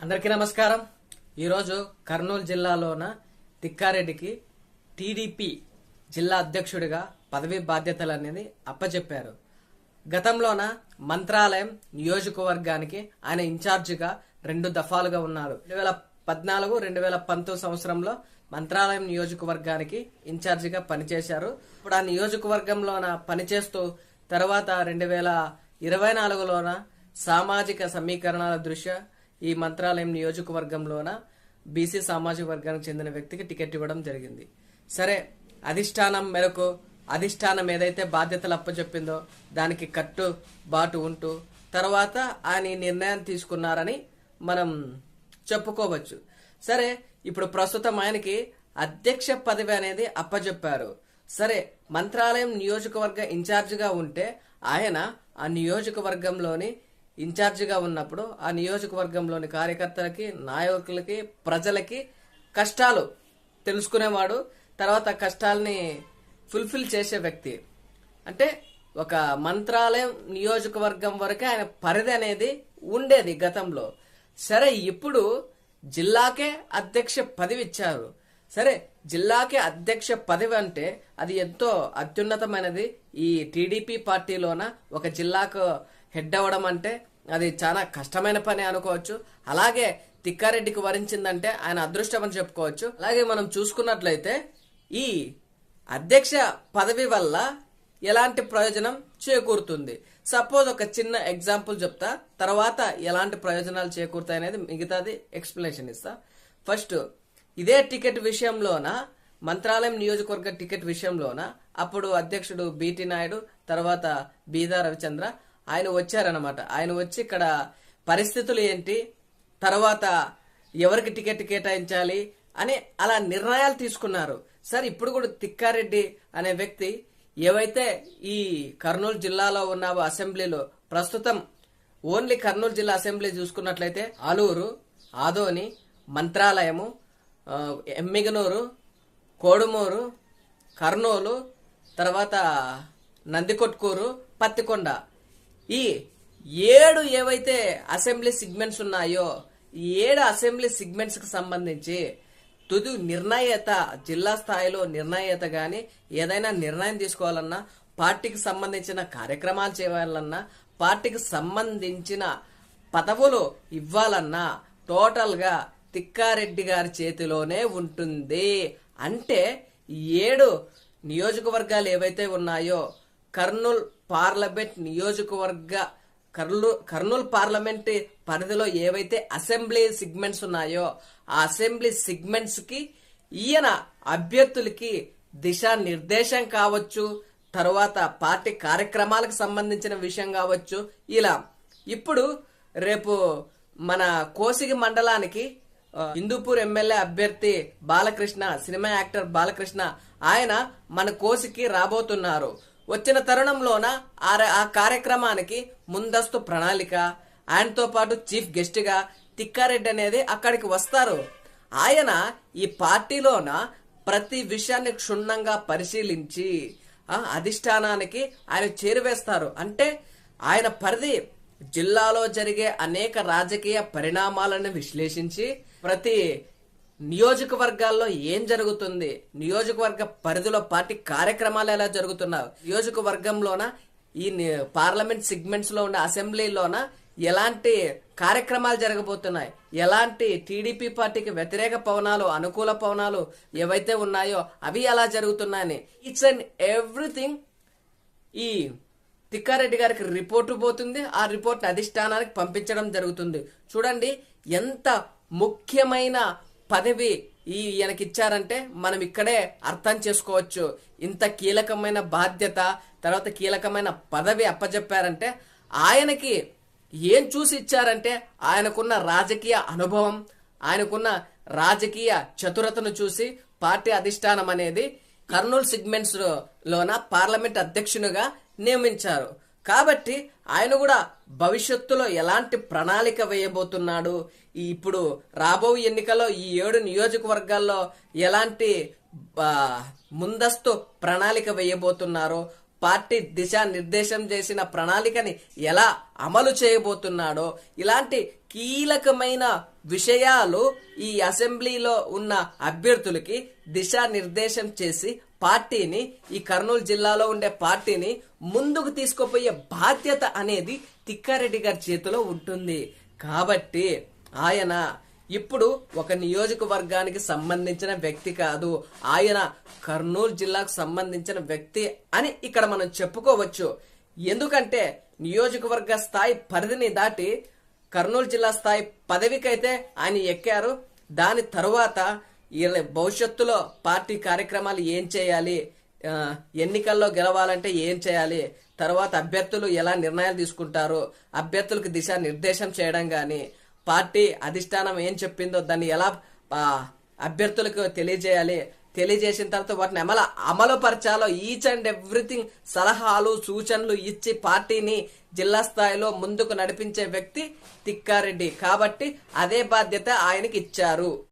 అందరికీ నమస్కారం. ఈరోజు కర్నూలు జిల్లాలోన తిక్కారెడ్డికి టీడీపీ జిల్లా అధ్యక్షుడిగా పదవి బాధ్యతలు అనేది అప్పచెప్పారు గతంలోన మంత్రాలయం నియోజకవర్గానికి ఆయన ఇన్ఛార్జిగా రెండు దఫాలుగా ఉన్నారు. రెండు వేల పద్నాలుగు రెండు వేల పంతొమ్మిది సంవత్సరంలో మంత్రాలయం నియోజకవర్గానికి ఇన్ఛార్జిగా పనిచేశారు. ఇప్పుడు ఆ నియోజకవర్గంలోన పనిచేస్తూ తర్వాత రెండు వేల ఇరవై నాలుగులోన సామాజిక సమీకరణాల దృష్ట్యా ఈ మంత్రాలయం నియోజకవర్గంలోన బీసీ సామాజిక వర్గానికి చెందిన వ్యక్తికి టికెట్ ఇవ్వడం జరిగింది. సరే అధిష్టానం మేరకు అధిష్టానం ఏదైతే బాధ్యతలు అప్పచెప్పిందో దానికి కట్టు బాటు ఉంటూ తర్వాత ఆయన ఈ నిర్ణయం తీసుకున్నారని మనం చెప్పుకోవచ్చు. సరే ఇప్పుడు ప్రస్తుతం ఆయనకి అధ్యక్ష పదవి అనేది అప్పచెప్పారు సరే మంత్రాలయం నియోజకవర్గ ఇన్ఛార్జిగా ఉంటే ఆయన ఆ నియోజకవర్గంలోని ఇన్ఛార్జిగా ఉన్నప్పుడు ఆ నియోజకవర్గంలోని కార్యకర్తలకి నాయకులకి ప్రజలకి కష్టాలు తెలుసుకునేవాడు. తర్వాత కష్టాలని ఫుల్ఫిల్ చేసే వ్యక్తి. అంటే ఒక మంత్రాలయం నియోజకవర్గం వరకే ఆయన పరిధి అనేది ఉండేది గతంలో. సరే ఇప్పుడు జిల్లాకే అధ్యక్ష పదవి ఇచ్చారు సరే జిల్లాకే అధ్యక్ష పదవి అంటే అది ఎంతో అత్యున్నతమైనది. ఈ టీడీపీ పార్టీలోన ఒక జిల్లాకు హెడ్ అవ్వడం అంటే అది చాలా కష్టమైన పని అనుకోవచ్చు. అలాగే తిక్కారెడ్డికి వరించిందంటే ఆయన అదృష్టం అని చెప్పుకోవచ్చు. అలాగే మనం చూసుకున్నట్లయితే ఈ అధ్యక్ష పదవి వల్ల ఎలాంటి ప్రయోజనం చేకూరుతుంది? సపోజ్ ఒక చిన్న ఎగ్జాంపుల్ చెప్తా. తర్వాత ఎలాంటి ప్రయోజనాలు చేకూరుతాయి అనేది మిగతాది ఎక్స్ప్లెనేషన్ ఇస్తా. ఫస్ట్ ఇదే టికెట్ విషయంలోన? మంత్రాలయం నియోజకవర్గ టికెట్ విషయంలోన? అప్పుడు అధ్యక్షుడు బీటీ నాయుడు తర్వాత బీదా రవిచంద్ర ఆయన వచ్చారనమాట ఆయన వచ్చి ఇక్కడ పరిస్థితులు ఏంటి? తర్వాత ఎవరికి టికెట్ కేటాయించాలి అని అలా నిర్ణయాలు తీసుకున్నారు. సార్ ఇప్పుడు కూడా తిక్కారెడ్డి అనే వ్యక్తి ఏవైతే ఈ కర్నూలు జిల్లాలో ఉన్న అసెంబ్లీలో ప్రస్తుతం ఓన్లీ కర్నూలు జిల్లా అసెంబ్లీ చూసుకున్నట్లయితే ఆలూరు ఆదోని మంత్రాలయము ఎమ్మిగనూరు కోడుమూరు కర్నూలు తర్వాత నందికొట్కూరు పత్తికొండ ఈ ఏడు ఏవైతే అసెంబ్లీ సిగ్మెంట్స్ ఉన్నాయో ఈ ఏడు అసెంబ్లీ సిగ్మెంట్స్కి సంబంధించి తుది నిర్ణయత జిల్లా స్థాయిలో నిర్ణయత కానీ ఏదైనా నిర్ణయం తీసుకోవాలన్నా పార్టీకి సంబంధించిన కార్యక్రమాలు చేయాలన్నా పార్టీకి సంబంధించిన పదవులు ఇవ్వాలన్నా టోటల్గా తిక్కారెడ్డి గారి చేతిలోనే ఉంటుంది. అంటే ఈ ఏడు నియోజకవర్గాలు ఏవైతే ఉన్నాయో కర్నూల్ పార్లమెంట్ నియోజకవర్గ కర్నూలు కర్నూలు పార్లమెంట్ పరిధిలో ఏవైతే అసెంబ్లీ సిగ్మెంట్స్ ఉన్నాయో ఆ అసెంబ్లీ సిగ్మెంట్స్కి ఈయన అభ్యర్థులకి దిశా నిర్దేశం కావచ్చు తర్వాత పార్టీ కార్యక్రమాలకు సంబంధించిన విషయం కావచ్చు ఇలా. ఇప్పుడు రేపు మన కోసిగి మండలానికి హిందూపూర్ ఎమ్మెల్యే అభ్యర్థి బాలకృష్ణ సినిమా యాక్టర్ బాలకృష్ణ ఆయన మన కోసికి రాబోతున్నారు. వచ్చిన తరుణంలోన ఆ కార్యక్రమానికి ముందస్తు ప్రణాళిక ఆయనతో పాటు చీఫ్ గెస్ట్గా తిక్కారెడ్డి అనేది అక్కడికి వస్తారు. ఆయన ఈ పార్టీలోన ప్రతి విషయాన్ని క్షుణ్ణంగా పరిశీలించి ఆ, అధిష్టానానికి ఆయన చేరువేస్తారు. అంటే ఆయన పరిధి జిల్లాలో జరిగే అనేక రాజకీయ పరిణామాలను విశ్లేషించి ప్రతి నియోజకవర్గాల్లో ఏం జరుగుతుంది? నియోజకవర్గ పరిధిలో పార్టీ కార్యక్రమాలు ఎలా జరుగుతున్నాయి? నియోజకవర్గంలోన ఈ పార్లమెంట్ సిగ్మెంట్స్లో ఉన్న అసెంబ్లీలోన ఎలాంటి కార్యక్రమాలు జరగబోతున్నాయి? ఎలాంటి టీడీపీ పార్టీకి వ్యతిరేక పవనాలు అనుకూల పవనాలు ఏవైతే ఉన్నాయో అవి ఎలా జరుగుతున్నాయని ఇట్స్ అండ్ ఎవ్రీథింగ్ ఈ తిక్కారెడ్డి గారికి రిపోర్టు పోతుంది. ఆ రిపోర్ట్ అధిష్టానానికి పంపించడం జరుగుతుంది. చూడండి ఎంత ముఖ్యమైన పదవి ఈ ఈయనకి ఇచ్చారంటే మనం ఇక్కడే అర్థం చేసుకోవచ్చు. ఇంత కీలకమైన బాధ్యత తర్వాత కీలకమైన పదవి అప్పచెప్పారంటే ఆయనకి ఏం చూసి ఇచ్చారంటే ఆయనకున్న రాజకీయ అనుభవం ఆయనకున్న రాజకీయ చతురతను చూసి పార్టీ అధిష్టానం అనేది కర్నూలు సిగ్మెంట్స్ లోన పార్లమెంట్ అధ్యక్షునిగా నియమించారు. కాబట్టి ఆయన కూడా భవిష్యత్తులో ఎలాంటి ప్రణాళిక వేయబోతున్నాడు? ఇప్పుడు రాబో ఎన్నికల్లో ఈ ఏడు నియోజకవర్గాల్లో ఎలాంటి ముందస్తు ప్రణాళిక వేయబోతున్నారో పార్టీ దిశానిర్దేశం చేసిన ప్రణాళికని ఎలా అమలు చేయబోతున్నాడో ఇలాంటి కీలకమైన విషయాలు ఈ అసెంబ్లీలో ఉన్న అభ్యర్థులకి దిశానిర్దేశం చేసి పార్టీని ఈ కర్నూలు జిల్లాలో ఉండే పార్టీని ముందుకు తీసుకుపోయే బాధ్యత అనేది తిక్కారెడ్డి గారి చేతిలో ఉంటుంది. కాబట్టి ఆయన ఇప్పుడు ఒక నియోజకవర్గానికి సంబంధించిన వ్యక్తి కాదు. ఆయన కర్నూలు జిల్లాకు సంబంధించిన వ్యక్తి అని ఇక్కడ మనం చెప్పుకోవచ్చు. ఎందుకంటే నియోజకవర్గ స్థాయి పరిధిని దాటి కర్నూలు జిల్లా స్థాయి పదవికైతే ఆయన ఎక్కారు. దాని తరువాత వీళ్ళ భవిష్యత్తులో పార్టీ కార్యక్రమాలు ఏం చేయాలి? ఎన్నికల్లో గెలవాలంటే ఏం చేయాలి? తర్వాత అభ్యర్థులు ఎలా నిర్ణయాలు తీసుకుంటారు? అభ్యర్థులకు దిశా నిర్దేశం చేయడం కానీ పార్టీ అధిష్టానం ఏం చెప్పిందో దాన్ని ఎలా అభ్యర్థులకు తెలియజేయాలి తెలియజేసిన తర్వాత వాటిని అమలు అమలుపరచాలో ఈచ్ అండ్ ఎవ్రీథింగ్ సలహాలు సూచనలు ఇచ్చి పార్టీని జిల్లా స్థాయిలో ముందుకు నడిపించే వ్యక్తి తిక్కారెడ్డి. కాబట్టి అదే బాధ్యత ఆయనకి ఇచ్చారు.